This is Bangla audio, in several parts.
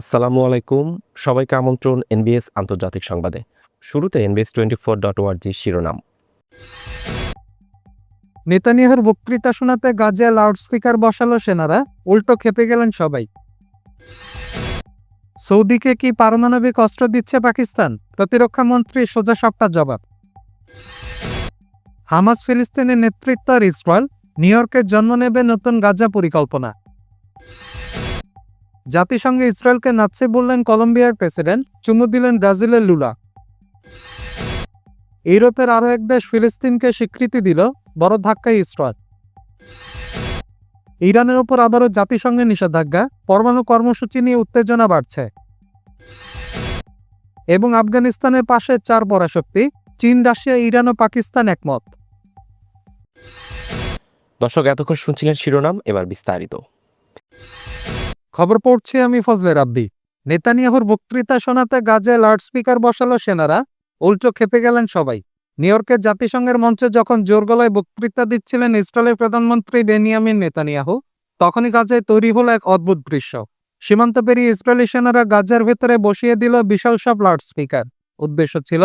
আসসালামু আলাইকুম। সবাইকে আমন্ত্রণ এনবিএস আন্তর্জাতিক সংবাদে। শুরুতে এনবিএস টোয়েন্টি ফোর ডট ওয়ার্জি শিরোনাম। নেতানিয়াহুর বক্তৃতা শোনাতে গাজায় লাউডস্পিকার বসালো সেনারা, উল্টো খেপে গেলেন সবাই। সৌদিকে কি পারমাণবিক অস্ত্র দিচ্ছে পাকিস্তান? প্রতিরক্ষা মন্ত্রী সোজা সাপটা জবাব। হামাস ফিলিস্তিনের নেতৃত্ব আর ইসরায়েল, নিউ ইয়র্কের জন্ম নেবে নতুন গাজা পরিকল্পনা। জাতিসংঘে ইসরায়েলকে নাচছে বললেন কলম্বিয়ার প্রেসিডেন্ট, চুমু দিলেন ব্রাজিলের লুলা। ইউরোপের আরও এক দেশ ফিলিস্তিনকে স্বীকৃতি দিল, বড় ধাক্কায় ইসরায়েল। ইরানের ওপর আবারও জাতিসংঘের নিষেধাজ্ঞা, পরমাণু কর্মসূচি নিয়ে উত্তেজনা বাড়ছে। এবং আফগানিস্তানের পাশে চার পরাশক্তি, চীন, রাশিয়া, ইরান ও পাকিস্তান একমত। দর্শক, এতক্ষণ শুনছিলেন শিরোনাম, এবার বিস্তারিত। খবর পড়ছি আমি ফজলে রাব্বি। নেতানিয়াহুর বক্তৃতা শোনাতে গাজায় লাউডস্পিকার বসালো সেনারা। উল্টো খেপে গেলেন সবাই। নিউ ইয়র্কের জাতিসংঘের মঞ্চে যখন জোর গলায় বক্তৃতা দিচ্ছিলেন ইসরায়েলের প্রধানমন্ত্রী বেনিয়ামিন নেতানিয়াহু, তখনই গাজায় তৈরি হলো এক অদ্ভুত দৃশ্য। সীমান্ত পেরিয়ে ইসরায়েলি সেনারা গাজার ভেতরে বসিয়ে দিল বিশাল সব লাউডস্পিকার উদ্দেশ্য ছিল,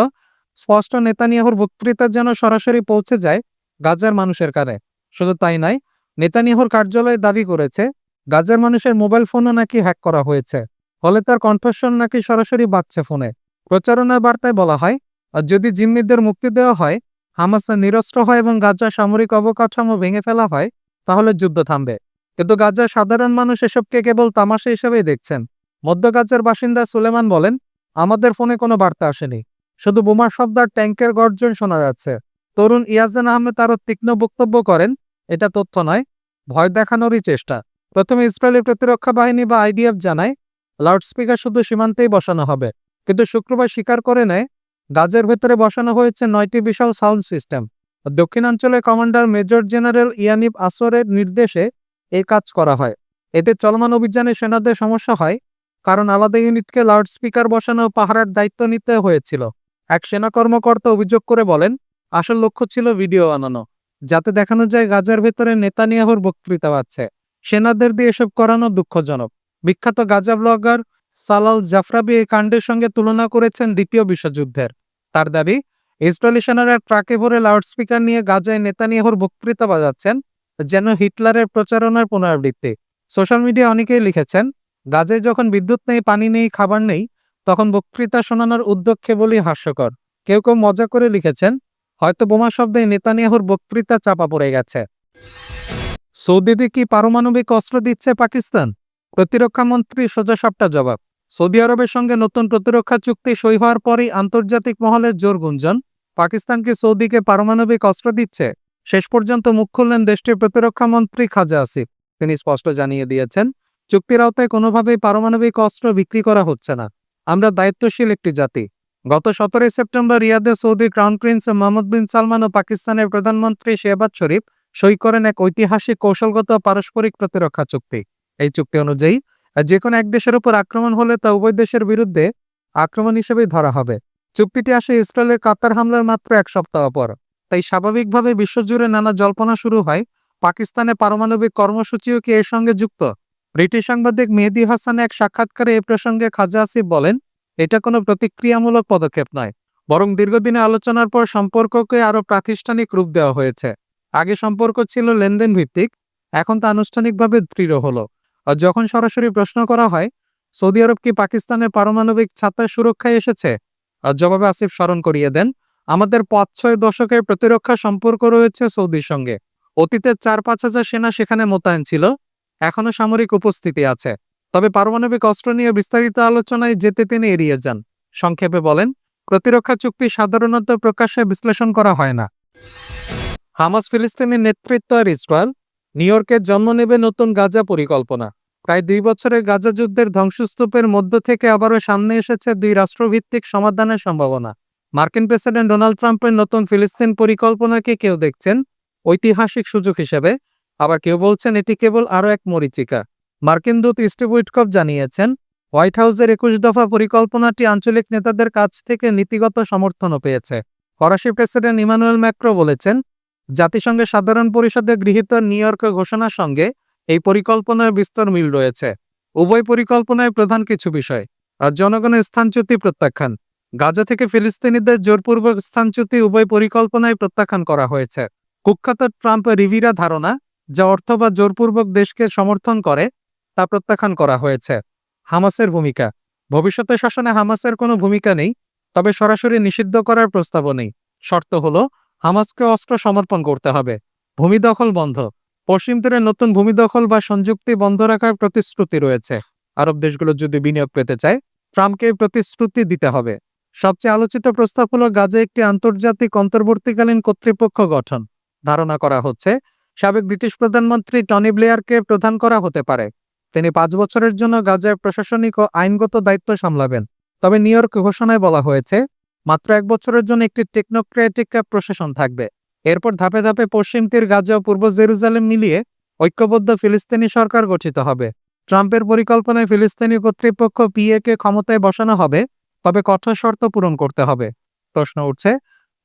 স্পষ্ট নেতানিয়াহুর বক্তৃতা যেন সরাসরি পৌঁছে যায় গাজার মানুষের কানে। শুধু তাই নয়, নেতানিয়াহুর কার্যালয় দাবি করেছে গাজার মানুষের মোবাইল ফোনও নাকি হ্যাক করা হয়েছে। ফলে তার কণ্ঠস্বর নাকি সরাসরি বাজছে ফোনে। প্রচারণার বার্তায় বলা হয়, আর যদি জিম্মিদের মুক্তি দেওয়া হয়, হামাস নিরস্ত্র হয় এবং গাজা সামরিক অবকাঠামো ভেঙে ফেলা হয়, তাহলে যুদ্ধ থামবে। কিন্তু গাজার সাধারণ মানুষ এসবকে কেবল তামাশা হিসেবেই দেখছেন। মধ্য গাজার বাসিন্দা সুলেমান বলেন, আমাদের ফোনে কোনো বার্তা আসেনি। শুধু বোমার শব্দ আর ট্যাঙ্কের গর্জন শোনা যাচ্ছে। তরুণ ইয়াজান আহমেদ আরও তীক্ষ্ণ বক্তব্য করেন, এটা তথ্য নয়, ভয় দেখানোরই চেষ্টা। প্রথমে ইসরায়েলি প্রতিরক্ষা বাহিনী বা আইডিএফ জানায় লাউডস্পিকার শুধু সীমান্তেই বসানো হবে। কিন্তু শুক্রবার স্বীকার করে নেয়, গাজের ভেতরে বসানো হয়েছে নয়টি বিশাল সাউন্ড সিস্টেম। দক্ষিণাঞ্চলে কমান্ডার মেজর জেনারেল ইয়ানিব আসরের নির্দেশে এই কাজ করা হয়। এতে চলমান অভিযানে সেনাদের সমস্যা হয়, কারণ আলাদা ইউনিটকে লাউডস্পিকার বসানো পাহারার দায়িত্ব নিতে হয়েছিল। এক সেনা কর্মকর্তা অভিযোগ করে বলেন, আসল লক্ষ্য ছিল ভিডিও বানানো, যাতে দেখানো যায় গাজার ভেতরে নেতানিয়াহুর বক্তৃতা পাচ্ছে সেনাদের দিয়ে এসব করানো দুঃখজনক। বিখ্যাত গাজা ব্লগার সালাল জাফরাবি এই কাণ্ডের সঙ্গে তুলনা করেছেন দ্বিতীয় বিশ্বযুদ্ধের। তার দাবি, ইসরায়েলি সেনারা ট্রাকে ভরে লাউডস্পিকার নিয়ে গাজায় নেতানিয়াহুর বক্তৃতা বাজাচ্ছেন, যেন হিটলারের প্রচারণার পুনরাবৃত্তি। সোশ্যাল মিডিয়া অনেকেই লিখেছেন, গাজায় যখন বিদ্যুৎ নেই, পানি নেই, খাবার নেই, তখন বক্তৃতা শোনানোর উদ্যোগ কেবলই হাস্যকর। কেউ কেউ মজা করে লিখেছেন, হয়তো বোমা শব্দে নেতানিয়াহুর বক্তৃতা চাপা পড়ে গেছে। সৌদিতে কি পারমাণবিক অস্ত্র দিচ্ছে পাকিস্তান? প্রতিরক্ষা মন্ত্রী সোজা সাপটা জবাব। সৌদি আরবের সঙ্গে নতুন প্রতিরক্ষা চুক্তি সই হওয়ার পরই আন্তর্জাতিক মহলের জোর গুঞ্জন। পাকিস্তানকে সৌদিকে পারমাণবিক অস্ত্র দিচ্ছে? শেষ পর্যন্ত মুখ খুললেন দেশটির প্রতিরক্ষা মন্ত্রী খাজা আসিফ। তিনি স্পষ্ট জানিয়ে দিয়েছেন, চুক্তির আওতায় কোনোভাবেই পারমাণবিক অস্ত্র বিক্রি করা হচ্ছে না। আমরা দায়িত্বশীল একটি জাতি। গত সতেরোই September রিয়াদে Saudi crown prince Mohammed bin Salman ও পাকিস্তানের প্রধানমন্ত্রী শেহবাজ শরীফ সই করেন এক ঐতিহাসিক কৌশলগত পারস্পরিক প্রতিরক্ষা চুক্তি। এই চুক্তি অনুযায়ী যে কোনো এক দেশের উপর আক্রমণ হলে তা উভয় দেশের বিরুদ্ধে আক্রমণ হিসেবেই ধরা হবে। চুক্তিটি আসে ইসরায়েলের কাতার হামলার মাত্র এক সপ্তাহ পর। তাই স্বাভাবিকভাবে বিশ্বজুড়ে নানা জল্পনা শুরু হয়, পাকিস্তানে পারমাণবিক কর্মসূচিও কি এর সঙ্গে যুক্ত? ব্রিটিশ সাংবাদিক মেহেদি হাসান এক সাক্ষাৎকারে এ প্রসঙ্গে খাজা আসিফ বলেন, এটা কোনো প্রতিক্রিয়ামূলক পদক্ষেপ নয়, বরং দীর্ঘদিনে আলোচনার পর সম্পর্ককে আরও প্রাতিষ্ঠানিক রূপ দেওয়া হয়েছে। আগে সম্পর্ক ছিল লেনদেন ভিত্তিক এখন তা আনুষ্ঠানিকভাবে দৃঢ় হলো। আর যখন সরাসরি প্রশ্ন করা হয়, সৌদি আরব কি পাকিস্তানের পারমাণবিক ছাত্রের সুরক্ষায় এসেছে? আর জবাবে আসিফ স্মরণ করিয়ে দেন, আমাদের পাঁচ ছয় দশকের প্রতিরক্ষা সম্পর্ক রয়েছে সৌদির সঙ্গে। অতীতের চার পাঁচ হাজার সেনা সেখানে মোতায়েন ছিল, এখনও সামরিক উপস্থিতি আছে। তবে পারমাণবিক অস্ত্র নিয়ে বিস্তারিত আলোচনায় যেতে তিনি এড়িয়ে যান। সংক্ষেপে বলেন, প্রতিরক্ষা চুক্তি সাধারণত প্রকাশ্যে বিশ্লেষণ করা হয় না। হামাস ফিলিস্তিনের নেতৃত্ব আর ইসরায়েল নিউ ইয়র্কের জন্ম নেবে নতুন গাজা পরিকল্পনা। প্রায় দুই বছরের গাজা যুদ্ধের ধ্বংসস্তূপের মধ্য থেকে আবারও সামনে এসেছে দুই রাষ্ট্রভিত্তিক সমাধানের সম্ভাবনা। মার্কিন প্রেসিডেন্ট ডোনাল্ড ট্রাম্পের নতুন ফিলিস্তিন পরিকল্পনাকে কেউ দেখছেন ঐতিহাসিক সুযোগ হিসেবে, আবার কেউ বলছেন এটি কেবল আরও এক মরিচিকা। মার্কিন দূত স্টিভ উইটকপ জানিয়েছেন, হোয়াইট হাউসের একুশ দফা পরিকল্পনাটি আঞ্চলিক নেতাদের কাছ থেকে নীতিগত সমর্থনও পেয়েছে। ফরাসি প্রেসিডেন্ট ইমানুয়েল ম্যাক্রো বলেছেন জাতিসংঘের সাধারণ পরিষদে গৃহীত নিউ ইয়র্ক ঘোষণার সঙ্গে এই পরিকল্পনার বিস্তর মিল রয়েছে। উভয় পরিকল্পনায় প্রধান কিছু বিষয়। আর জনগণের স্থানচ্যুতি প্রত্যাখ্যান। গাজা থেকে ফিলিস্তিনিদের জোরপূর্বক স্থানচ্যুতি উভয় পরিকল্পনায় প্রত্যাখ্যান করা হয়েছে। কুখ্যাত ট্রাম্প রিভিরা ধারণা, যা অর্থ বা জোরপূর্বক দেশকে সমর্থন করে, তা প্রত্যাখ্যান করা হয়েছে। হামাসের ভূমিকা। ভবিষ্যতে শাসনে হামাসের কোনো ভূমিকা নেই, তবে সরাসরি নিষিদ্ধ করার প্রস্তাবও নেই। শর্ত হলো হামাসকে অস্ত্র সমর্পণ করতে হবে। ভূমি দখল বন্ধ। পশ্চিম তীরে নতুন ভূমি দখল বা সংযুক্তি বন্ধ রাখার প্রতিশ্রুতি রয়েছে। আরব দেশগুলো যদি বিনিয়োগ পেতে চায়, ট্রাম্পকে প্রতিশ্রুতি দিতে হবে। সবচেয়ে আলোচিত প্রস্তাব হলো গাজে একটি আন্তর্জাতিক অন্তর্বর্তীকালীন কর্তৃপক্ষ গঠন। ধারণা করা হচ্ছে, সাবেক ব্রিটিশ প্রধানমন্ত্রী টনি ব্লেয়ারকে প্রধান করা হতে পারে। তিনি পাঁচ বছরের জন্য গাজার প্রশাসনিক ও আইনগত দায়িত্ব সামলাবেন। তবে নিউ ঘোষণায় বলা হয়েছে মাত্র এক বছরের জন্য একটি টেকনোক্রেটিক প্রশাসন থাকবে। এরপর ধাপে ধাপে পশ্চিম তীর, গাজা ও পূর্ব জেরুজালেম মিলিয়ে ঐক্যবদ্ধ ফিলিস্তিনি সরকার গঠিত হবে। ট্রাম্পের পরিকল্পনায় ফিলিস্তিনি কর্তৃপক্ষ পিএ কে ক্ষমতায় বসানো হবে, তবে কঠোর শর্ত পূরণ করতে হবে। প্রশ্ন উঠছে,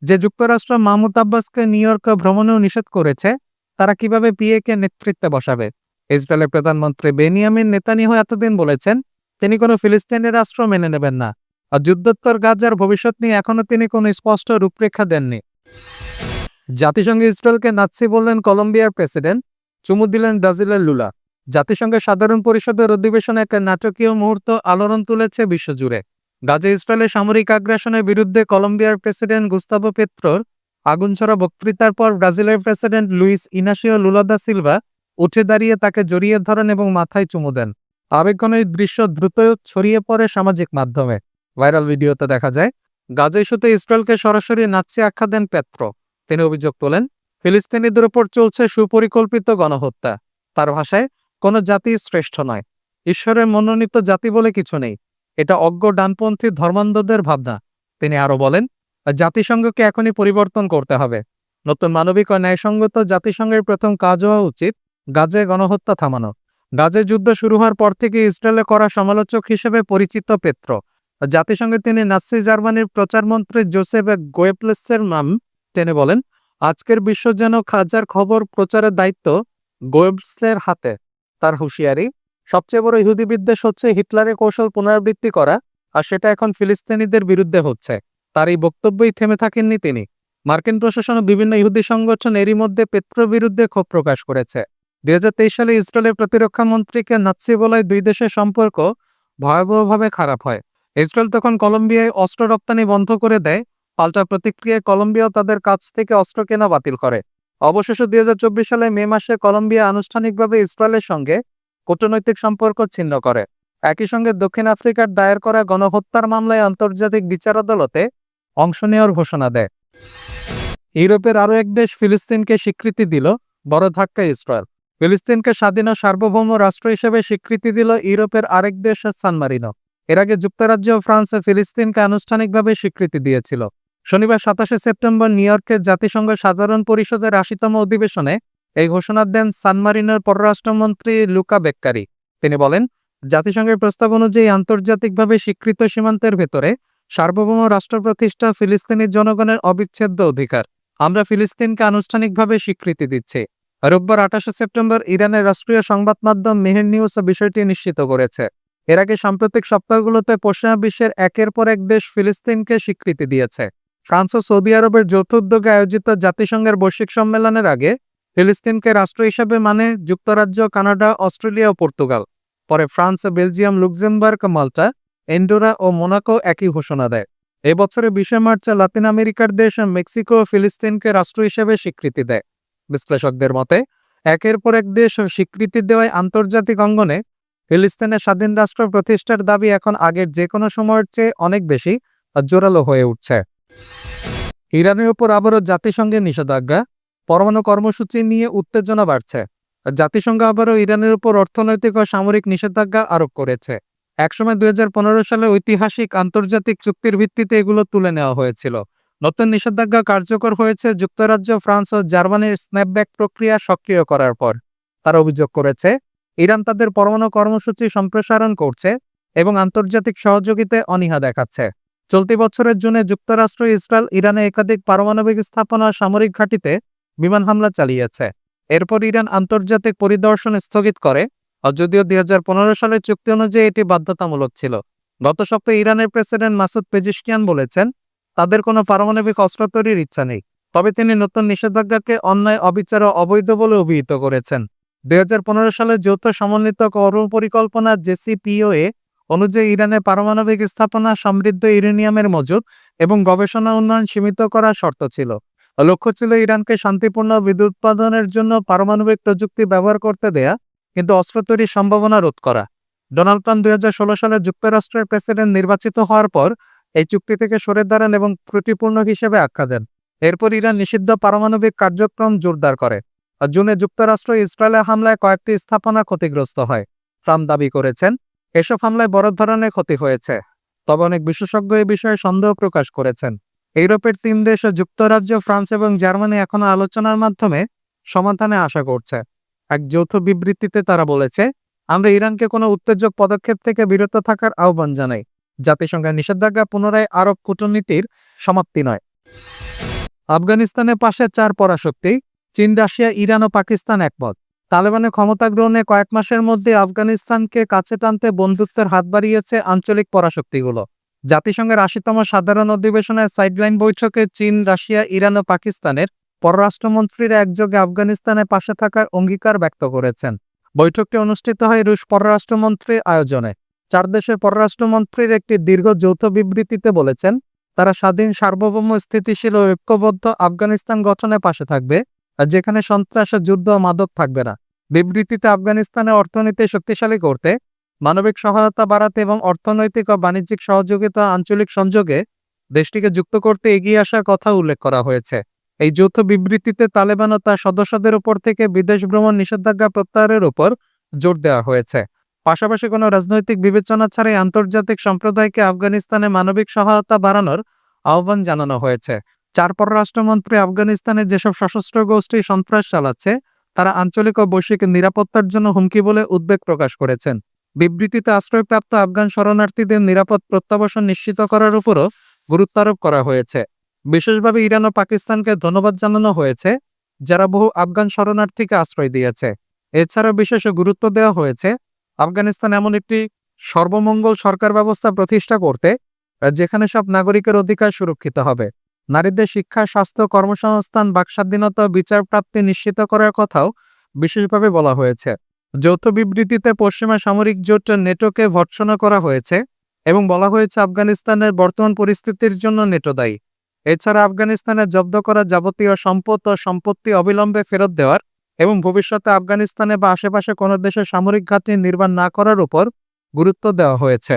যে যুক্তরাষ্ট্র মাহমুদ আব্বাসকে নিউ ইয়র্ক ভ্রমণেও নিষেধ করেছে, তারা কীভাবে পিএ কে নেতৃত্বে বসাবে? ইসরায়েলের প্রধানমন্ত্রী বেনিয়ামিন নেতানিয়াহু এতদিন বলেছেন, তিনি কোনো ফিলিস্তিনি রাষ্ট্র মেনে নেবেন না। আর যুদ্ধোত্তর গাজার ভবিষ্যৎ নিয়ে এখনও তিনি কোনো স্পষ্ট রূপরেখা দেননি। জাতিসংঘ ইসরায়েলকে নাৎসি বললেন কলম্বিয়ার প্রেসিডেন্ট, চুমু দিলেন ব্রাজিলের লুলা। জাতিসংঘের সাধারণ পরিষদের অধিবেশনে এক নাটকীয় মুহূর্ত আলোড়ন তুলেছে বিশ্বজুড়ে। গাজা ইসরায়েলের সামরিক আগ্রাসনের বিরুদ্ধে কলম্বিয়ার প্রেসিডেন্ট গুস্তাভো পেত্রোর আগুনছড়া বক্তৃতার পর ব্রাজিলের president Luiz Inacio Lula da Silva উঠে দাঁড়িয়ে তাকে জড়িয়ে ধরেন এবং মাথায় চুমু দেন। আবেগনের দৃশ্য দ্রুত ছড়িয়ে পড়ে সামাজিক মাধ্যমে। ভাইরাল ভিডিওতে দেখা যায়, গাজা ইস্যুতে ইসরায়েলকে সরাসরি নাৎসি আখ্যা দেন পেত্র। তিনি অভিযোগ তোলেন, ফিলিস্তিনিদের উপর চলছে সুপরিকল্পিত গণহত্যা। তার ভাষায়, কোনো জাতি শ্রেষ্ঠ নয়। ঈশ্বরের মনোনীত জাতি বলে কিছু নেই। এটা অজ্ঞ ডানপন্থী ধর্মান্ধদের ভাবনা। তিনি আরও বলেন, জাতিসংঘকে এখনই পরিবর্তন করতে হবে। নতুন মানবিক ও ন্যায়সঙ্গত জাতিসংঘের প্রথম কাজ হওয়া উচিত, গাজে গণহত্যা থামানো। গাজে যুদ্ধ শুরু হওয়ার পর থেকে ইসরায়েলে করা সমালোচক হিসেবে পরিচিত পেত্র। জাতিসংঘে তিনি নাৎসি জার্মানির প্রচারমন্ত্রী জোসেফ গোয়েপ্লেসের নাম টেনে বলেন, আজকের বিশ্ব যেন খাজার খবর প্রচারের দায়িত্ব গোয়েবসের হাতে। তার হুঁশিয়ারি, সবচেয়ে বড় ইহুদি বিদ্বেষ হচ্ছে হিটলারের কৌশল পুনরাবৃত্তি করা, আর সেটা এখন ফিলিস্তিনিদের বিরুদ্ধে হচ্ছে। তার এই বক্তব্যই থেমে থাকেননি তিনি। মার্কিন প্রশাসন ও বিভিন্ন ইহুদি সংগঠন এরই মধ্যে পেত্র বিরুদ্ধে ক্ষোভ প্রকাশ করেছে। দুই হাজার তেইশ সালে ইসরায়েলের প্রতিরক্ষা মন্ত্রীকে নাৎসি বলায় দুই দেশের সম্পর্ক ভয়াবহভাবে খারাপ হয়। ইসরায়েল তখন কলম্বিয়ায় অস্ত্র রপ্তানি বন্ধ করে দেয়। পাল্টা প্রতিক্রিয়ায় কলম্বিয়াও তাদের কাছ থেকে অস্ত্র কেনা বাতিল করে। অবশেষে দুই হাজার সালে মে মাসে কলম্বিয়া আনুষ্ঠানিকভাবে ইসরায়েলের সঙ্গে কূটনৈতিক সম্পর্ক ছিন্ন করে। একই সঙ্গে দক্ষিণ আফ্রিকার দায়ের করা গণহত্যার মামলায় আন্তর্জাতিক বিচার আদালতে অংশ নেওয়ার ঘোষণা দেয়। ইউরোপের আরও এক দেশ ফিলিস্তিনকে স্বীকৃতি দিল, বড় ধাক্কা ইসরায়েল। ফিলিস্তিনকে স্বাধীন সার্বভৌম রাষ্ট্র হিসেবে স্বীকৃতি দিল ইউরোপের আরেক দেশ সান মারিনো এর আগে যুক্তরাজ্য ও ফ্রান্সে ফিলিস্তিনকে আনুষ্ঠানিকভাবে স্বীকৃতি দিয়েছিল। শনিবার সাতাশে সেপ্টেম্বর নিউ ইয়র্কের জাতিসংঘ সাধারণ পরিষদের আশিতম অধিবেশনে এই ঘোষণা দেন সান মারিনোর পররাষ্ট্রমন্ত্রী লুকা বেক্কারি। তিনি বলেন, জাতিসংঘের প্রস্তাব অনুযায়ী আন্তর্জাতিকভাবে স্বীকৃত সীমান্তের ভেতরে সার্বভৌম রাষ্ট্র প্রতিষ্ঠা ফিলিস্তিনি জনগণের অবিচ্ছেদ্য অধিকার। আমরা ফিলিস্তিনকে আনুষ্ঠানিকভাবে স্বীকৃতি দিচ্ছি। রোববার আঠাশে সেপ্টেম্বর ইরানের রাষ্ট্রীয় সংবাদ মাধ্যম মেহের নিউজ বিষয়টি নিশ্চিত করেছে। এর আগে সাম্প্রতিক সপ্তাহগুলোতে পশ্চিমা বিশ্বের একের পর এক দেশ ফিলিস্তিনকে স্বীকৃতি দিয়েছে। ফ্রান্স ও সৌদি আরবের যৌথ উদ্যোগে আয়োজিত জাতিসংঘের বৈশ্বিক সম্মেলনের আগে ফিলিস্তিনকে রাষ্ট্র হিসেবে মানে যুক্তরাজ্য, কানাডা, অস্ট্রেলিয়া ও পর্তুগাল। পরে France, Belgium, Luxembourg, Malta, Andorra ও মোনাকো একই ঘোষণা দেয়। এ বছরে বিশে মার্চে লাতিন আমেরিকার দেশ মেক্সিকো ফিলিস্তিনকে রাষ্ট্র হিসেবে স্বীকৃতি দেয়। বিশ্লেষকদের মতে, একের পর এক দেশ স্বীকৃতি দেওয়ায় আন্তর্জাতিক অঙ্গনে ফিলিস্তিনের স্বাধীন রাষ্ট্র প্রতিষ্ঠার দাবি এখন আগের যে কোনো সময়ের চেয়ে অনেক বেশি জোরালো হয়ে উঠছে। ইরানের উপর আবারও জাতিসংঘের নিষেধাজ্ঞা। পরমাণু কর্মসূচি নিয়ে উত্তেজনা বাড়ছে। জাতিসংঘ আবারও ইরানের উপর অর্থনৈতিক ও সামরিক নিষেধাজ্ঞা আরোপ করেছে। একসময় দুই হাজার পনেরো সালে ঐতিহাসিক আন্তর্জাতিক চুক্তির ভিত্তিতে এগুলো তুলে নেওয়া হয়েছিল। নতুন নিষেধাজ্ঞা কার্যকর হয়েছে যুক্তরাজ্য, ফ্রান্স ও জার্মানির স্ন্যাপব্যাক প্রক্রিয়া সক্রিয় করার পর। তারা অভিযোগ করেছে ইরান তাদের পরমাণু কর্মসূচি সম্প্রসারণ করছে এবং আন্তর্জাতিক সহযোগিতায় অনীহা দেখাচ্ছে। চলতি বছরের জুনে যুক্তরাষ্ট্র, ইসরায়েল, ইরানে একাধিক পারমাণবিক স্থাপনা সামরিক ঘাঁটিতে বিমান হামলা চালিয়েছে। এরপর ইরান আন্তর্জাতিক পরিদর্শন স্থগিত করে যদিও দুই হাজার সালের চুক্তি অনুযায়ী এটি বাধ্যতামূলক ছিল। গত সপ্তাহে ইরানের প্রেসিডেন্ট মাসুদ পেজিশকিয়ান বলেছেন, তাদের কোনো পারমাণবিক অস্ত্র তৈরির ইচ্ছা নেই, তবে তিনি নতুন নিষেধাজ্ঞাকে অন্যায়, অবিচার ও অবৈধ বলে অভিহিত করেছেন। দুই হাজার পনেরো সালে যৌথ সমন্বিত কর্মপরিকল্পনা জেসিপিওএ অনুযায়ী ইরানের পারমাণবিক স্থাপনা সমৃদ্ধ ইউরেনিয়ামের মজুদ এবং গবেষণা উন্নয়ন সীমিত করার শর্ত ছিল। লক্ষ্য ছিল ইরানকে শান্তিপূর্ণ বিদ্যুৎ উৎপাদনের জন্য পারমাণবিক প্রযুক্তি ব্যবহার করতে দেয়া, কিন্তু অস্ত্র তৈরির সম্ভাবনা রোধ করা। ডোনাল্ড ট্রাম্প দুই হাজার ষোলো সালে যুক্তরাষ্ট্রের প্রেসিডেন্ট নির্বাচিত হওয়ার পর এই চুক্তি থেকে সরে দাঁড়ান এবং ত্রুটিপূর্ণ হিসেবে আখ্যা দেন। এরপর ইরান নিষিদ্ধ পারমাণবিক কার্যক্রম জোরদার করে। জুনে যুক্তরাষ্ট্র ইসরায়েলের হামলায় কয়েকটি স্থাপনা ক্ষতিগ্রস্ত হয়। ট্রাম্প দাবি করেছেন, এসব হামলায় বড় ধরনের ক্ষতি হয়েছে। তবে অনেক বিশেষজ্ঞ এ বিষয়ে সন্দেহ প্রকাশ করেছেন। ইউরোপের তিন দেশ ও যুক্তরাজ্য, ফ্রান্স এবং জার্মানি এখনও আলোচনার মাধ্যমে সমাধানে আশা করছে। এক যৌথ বিবৃতিতে তারা বলেছে, আমরা ইরানকে কোনো উত্তেজক পদক্ষেপ থেকে বিরত থাকার আহ্বান জানাই। জাতিসংঘের নিষেধাজ্ঞা পুনরায় আরব কূটনীতির সমাপ্তি নয়। আফগানিস্তানের পাশে চার পরাশক্তি চীন, রাশিয়া, ইরান ও পাকিস্তান একমত। তালেবানের ক্ষমতা গ্রহণে কয়েক মাসের মধ্যে আফগানিস্তানকে কাছে টানতে বন্ধুত্বের হাত বাড়িয়েছে আঞ্চলিক পরাশক্তিগুলো। জাতিসংঘের আশিতম সাধারণ অধিবেশনের সাইডলাইন বৈঠকে চীন, রাশিয়া, ইরান ও পাকিস্তানের পররাষ্ট্রমন্ত্রীরা একযোগে আফগানিস্তানের পাশে থাকার অঙ্গীকার ব্যক্ত করেছেন। বৈঠকটি অনুষ্ঠিত হয় রুশ পররাষ্ট্রমন্ত্রীর আয়োজনে। চার দেশের পররাষ্ট্রমন্ত্রীর একটি দীর্ঘ যৌথ বিবৃতিতে বলেছেন, তারা স্বাধীন সার্বভৌম স্থিতিশীল ও ঐক্যবদ্ধ আফগানিস্তান গঠনে পাশে থাকবে। যেখানে সন্ত্রাস যুদ্ধ মাদক থাকবে না। বিবৃতিতে আফগানিস্তানের অর্থনীতি শক্তিশালী করতে, মানবিক সহায়তা বাড়াতে এবং অর্থনৈতিক ও বাণিজ্যিক সহযোগিতা আঞ্চলিক সংযোগে দেশটিকে যুক্ত করতে এগিয়ে আসার কথা উল্লেখ করা হয়েছে। এই যৌথ বিবৃতিতে তালেবান ও তার সদস্যদের উপর থেকে বিদেশ ভ্রমণ নিষেধাজ্ঞা প্রত্যাহারের উপর জোর দেওয়া হয়েছে। পাশাপাশি কোনো রাজনৈতিক বিবেচনা ছাড়াই আন্তর্জাতিক সম্প্রদায়কে আফগানিস্তানে মানবিক সহায়তা বাড়ানোর আহ্বান জানানো হয়েছে। চার পররাষ্ট্রমন্ত্রী আফগানিস্তানে যেসব সশস্ত্র গোষ্ঠী সন্ত্রাস চালাচ্ছে, তারা আঞ্চলিক ও বৈশ্বিক নিরাপত্তার জন্য হুমকি বলে উদ্বেগ প্রকাশ করেছেন। বিবৃতিতে আশ্রয়প্রাপ্ত আফগান শরণার্থীদের নিরাপদ প্রত্যাবাসন নিশ্চিত করার উপরও গুরুত্ব আরোপ করা হয়েছে। বিশেষভাবে ইরান ও পাকিস্তানকে ধন্যবাদ জানানো হয়েছে, যারা বহু আফগান শরণার্থীকে আশ্রয় দিয়েছে। এছাড়াও বিশেষ গুরুত্ব দেওয়া হয়েছে, আফগানিস্তান এমন একটি সর্বমঙ্গল সরকার ব্যবস্থা প্রতিষ্ঠা করতে, যেখানে সব নাগরিকের অধিকার সুরক্ষিত হবে। নারীদের শিক্ষা, স্বাস্থ্য, কর্মসংস্থান, বাকস্বাধীনতা বিচার প্রাপ্তি নিশ্চিত করার কথাও বিশেষভাবে বলা হয়েছে। যৌথ বিবৃতিতে পশ্চিমা সামরিক জোট নেটোকে ভর্ৎসনা করা হয়েছে এবং বলা হয়েছে আফগানিস্তানের বর্তমান পরিস্থিতির জন্য নেটো দায়ী। এছাড়া আফগানিস্তানের জব্দ করা যাবতীয় সম্পদ ও সম্পত্তি অবিলম্বে ফেরত দেওয়ার এবং ভবিষ্যতে আফগানিস্তানে বা আশেপাশে কোনো দেশে সামরিক ঘাঁটি নির্মাণ না করার উপর গুরুত্ব দেওয়া হয়েছে।